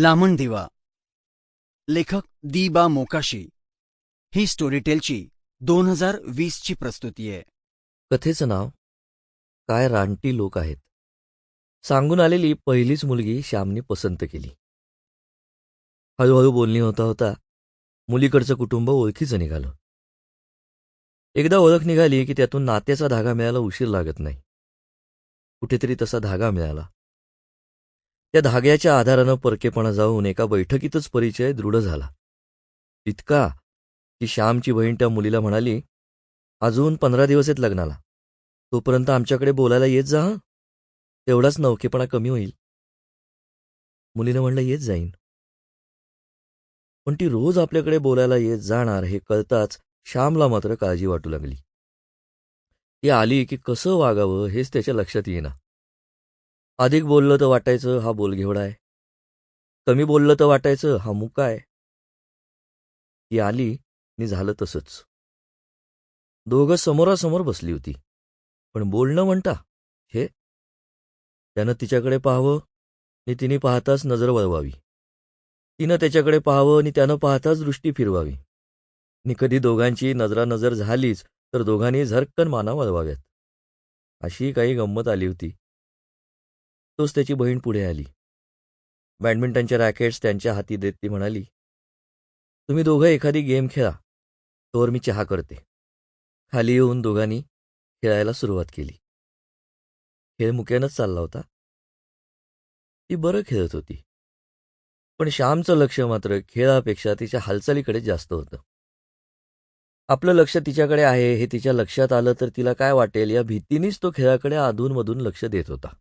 लामण दिवा. लेखक दीबा मोकाशी. ही स्टोरीटेलची दोन हजार वीसची प्रस्तुती आहे. कथेचं नाव? काय रानटी लोक आहेत? सांगून आलेली पहिलीच मुलगी श्यामने पसंत केली. हळूहळू बोलणी होता होता मुलीकडचं कुटुंब ओळखीचं निघालं. एकदा ओळख निघाली की त्यातून नात्याचा धागा मिळायला उशीर लागत नाही. कुठेतरी तसा धागा मिळाला. त्या धाग्याच्या आधारानं परकेपणा जाऊन एका बैठकीतच परिचय दृढ झाला. इतका की श्यामची बहीण त्या मुलीला म्हणाली अजून पंधरा दिवस आहेत लग्नाला. तोपर्यंत आमच्याकडे बोलायला येत जा हं. तेवढाच नौकेपणा कमी होईल. मुलीनं म्हणलं येत जाईन. पण ती रोज आपल्याकडे बोलायला येत जाणार हे कळताच श्यामला मात्र काळजी वाटू लागली. ती आली की कसं वागावं हेच त्याच्या लक्षात येईना. अधिक बोललं तर वाटायचं हा बोलघेवडा आहे. कमी बोललं तर वाटायचं हा मुका आहे. ती आली नि झालं तसंच. दोघं समोरासमोर बसली होती. पण बोलणं म्हणता हे त्यानं तिच्याकडे पाहावं आणि तिने पाहताच नजर वळवावी. तिनं त्याच्याकडे पाहावं आणि त्यानं पाहताच दृष्टी फिरवावी. आणि कधी दोघांची नजरानजर झालीच तर दोघांनी झरकन माना वळवाव्यात. अशी काही गंमत आली होती. तोच त्याची बहीण पुढे आली. बॅडमिंटनच्या रॅकेट्स त्यांच्या हाती देत ती म्हणाली तुम्ही दोघं एखादी गेम खेळा तोवर मी चहा करते. खाली येऊन दोघांनी खेळायला सुरुवात केली. खेळ मुक्यानंच चालला होता. ती बरं खेळत होती. पण श्यामचं लक्ष मात्र खेळापेक्षा तिच्या हालचालीकडे जास्त होतं. आपलं लक्ष तिच्याकडे आहे हे तिच्या लक्षात आलं तर तिला काय वाटेल या भीतीनेच तो खेळाकडे अधूनमधून लक्ष देत होता.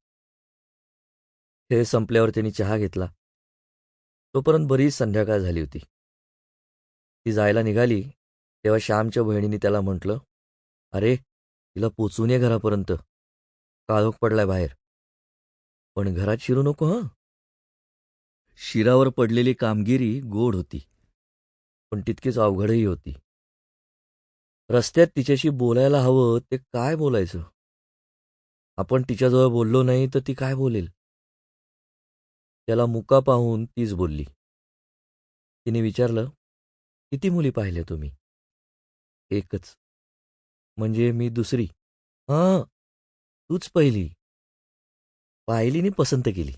खेळ संपल्यावर त्यांनी चहा घेतला. तोपर्यंत बरीच संध्याकाळ झाली होती. ती जायला निघाली तेव्हा श्यामच्या बहिणीने त्याला म्हटलं अरे तिला पोचून ये घरापर्यंत. काळोख पडलाय बाहेर. पण घरात शिरू नको हं. शिरावर पडलेली कामगिरी गोड होती पण तितकीच अवघडही होती. रस्त्यात तिच्याशी बोलायला हवं ते काय बोलायचं? आपण तिच्याजवळ बोललो नाही तर ती काय बोलेल? त्याला मुका पाहून तीच बोलली. तिने विचारलं किती मुली पाहिल्या तुम्ही? एकच. म्हणजे मी दुसरी. हां तूच पहिली. पाहिलीने पसंत केली.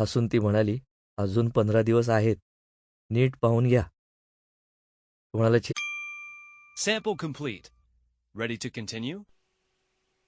हसून ती म्हणाली अजून पंधरा दिवस आहेत नीट पाहून घ्या. तुम्हाला Sample complete. Ready to continue?